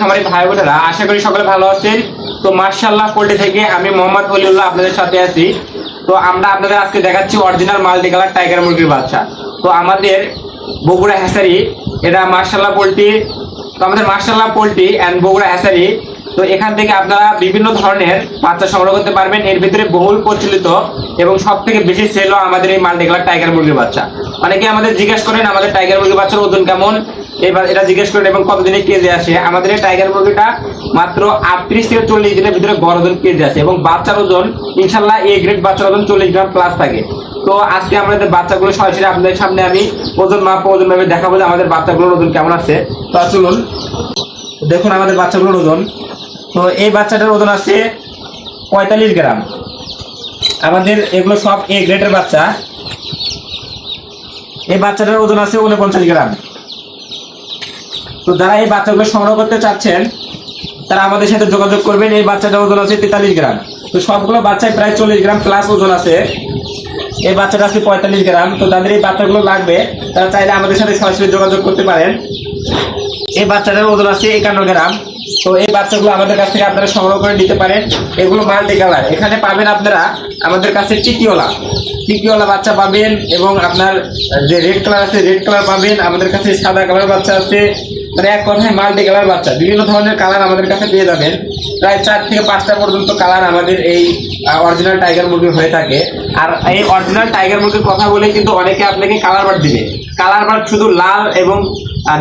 খামারি ভাই বোনেরা, আশা করি সকলে ভালো আছেন। তো মার্শাল্লাহ পোল্ট্রি থেকে আমি মোহাম্মদ হলিউল্লাহ আপনাদের সাথে আছি। তো আমরা আপনাদের আজকে দেখাচ্ছি অরিজিনাল মাল্টি কালার টাইগার মুরগির বাচ্চা। তো আমাদের বগুড়া হ্যাসারি, এটা মার্শাল্লাহ পোল্ট্রি। তো আমাদের মার্শাল্লাহ পোল্ট্রি অ্যান্ড বগুড়া হ্যাসারি। তো এখান থেকে আপনারা বিভিন্ন ধরনের বাচ্চা সংগ্রহ করতে পারবেন। এর ভিতরে বহুল প্রচলিত এবং সব থেকে বেশি সেল আমাদের এই মাল্টি কালার টাইগার মুরগির বাচ্চা। অনেকে আমাদের জিজ্ঞেস করেন, আমাদের টাইগার মুরগির বাচ্চার ওজন কেমন? এবার এটা জিজ্ঞেস করেন, এবং কতদিনে কেজি আসে আমাদের এই টাইগার মুরগিটা মাত্র আটত্রিশ থেকে চল্লিশ দিনের ভিতরে গড় ওজন কেজি আসে এবং বাচ্চার ওজন ইনশাল্লাহ এ গ্রেড বাচ্চার ওজন চল্লিশ গ্রাম প্লাস থাকে। তো আজকে আমাদের বাচ্চাগুলো সরাসরি আপনাদের সামনে আমি ওজন মাপ, ওজন ভাবে দেখাবো যে আমাদের বাচ্চাগুলোর ওজন কেমন আছে। তো চলুন, দেখুন আমাদের বাচ্চাগুলোর ওজন। তো এই বাচ্চাটার ওজন আছে পঁয়তাল্লিশ গ্রাম। আমাদের এগুলো সব এ গ্রেডের বাচ্চা। এই বাচ্চাটার ওজন আছে উনপঞ্চাশ গ্রাম। তো যারা এই বাচ্চাগুলো সংগ্রহ করতে চাচ্ছেন, তারা আমাদের সাথে যোগাযোগ করবেন। এই বাচ্চাটার ওজন আছে তেতাল্লিশ গ্রাম। তো সবগুলো বাচ্চায় প্রায় চল্লিশ গ্রাম প্লাস ওজন আছে। এই বাচ্চাটা আছে পঁয়তাল্লিশ গ্রাম। তো যাদের এই বাচ্চাগুলো লাগবে, তারা চাইলে আমাদের সাথে সরাসরি যোগাযোগ করতে পারেন। এই বাচ্চাটার ওজন আছে একান্ন গ্রাম। তো এই বাচ্চাগুলো আমাদের কাছ থেকে আপনারা সংগ্রহ করে নিতে পারেন। এগুলো মাল্টি কালার এখানে পাবেন আপনারা আমাদের কাছে টিকিওয়ালা টিকিওয়ালা বাচ্চা পাবেন এবং আপনার যে রেড কালার আছে রেড কালার পাবেন। আমাদের কাছে সাদা কালার বাচ্চা আছে। মানে এক কথায় মাল্টি কালার বাচ্চা। বিভিন্ন ধরনের কালার আমাদের কাছে পেয়ে যাবেন। প্রায় চার থেকে পাঁচটা পর্যন্ত কালার আমাদের এই অরিজিনাল টাইগার মুরগি হয়ে থাকে। আর এই অরিজিনাল টাইগার মুরগির কথা বলে কিন্তু অনেকে আপনাকে কালার বার্ড দিবে। কালার বার্ড শুধু লাল এবং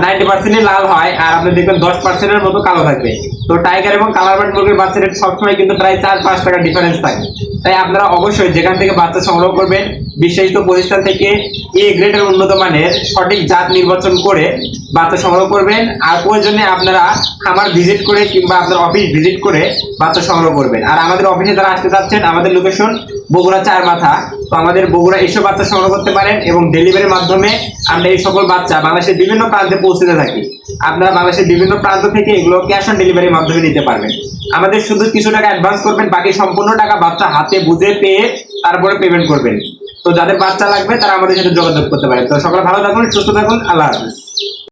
নাইনটি পার্সেন্টই লাল হয়, আর আপনি দেখবেন দশ পার্সেন্টের মতো কালো থাকবে। তো টাইগার এবং কালার বার্ড মুরগির বাচ্চা রেট সবসময় কিন্তু প্রায় চার পাঁচ টাকা ডিফারেন্স থাকে। তাই আপনারা অবশ্যই যেখান থেকে বাচ্চা সংগ্রহ করবেন বিশেষিত প্রতিষ্ঠান থেকে এ গ্রেডের উন্নত মানের সঠিক জাত নির্বাচন করে বাচ্চা সংগ্রহ করবেন। আর প্রয়োজনে আপনারা খামার ভিজিট করে কিংবা আপনার অফিস ভিজিট করে বাচ্চা সংগ্রহ করবেন। আর আমাদের অফিসে যারা আসতে চাচ্ছেন, আমাদের লোকেশন বগুড়া চার মাথা। তো আমাদের বগুড়া এসব বাচ্চা সংগ্রহ করতে পারেন এবং ডেলিভারির মাধ্যমে আমরা এই সকল বাচ্চা বাংলাদেশের বিভিন্ন প্রান্তে পৌঁছে থাকি। আপনারা বাংলাদেশের বিভিন্ন প্রান্ত থেকে এগুলো ক্যাশ অন ডেলিভারির মাধ্যমে নিতে পারবেন। আমাদের শুধু কিছু টাকা অ্যাডভান্স করবেন, বাকি সম্পূর্ণ টাকা বাচ্চা হাতে বুঝে পেয়ে তারপরে পেমেন্ট করবেন। তো যাদের বাচ্চা লাগবে তারা আমাদের সাথে যোগাযোগ করতে পারে। তো সকলে ভালো থাকুন, সুস্থ থাকুন, আল্লাহ হাফিজ।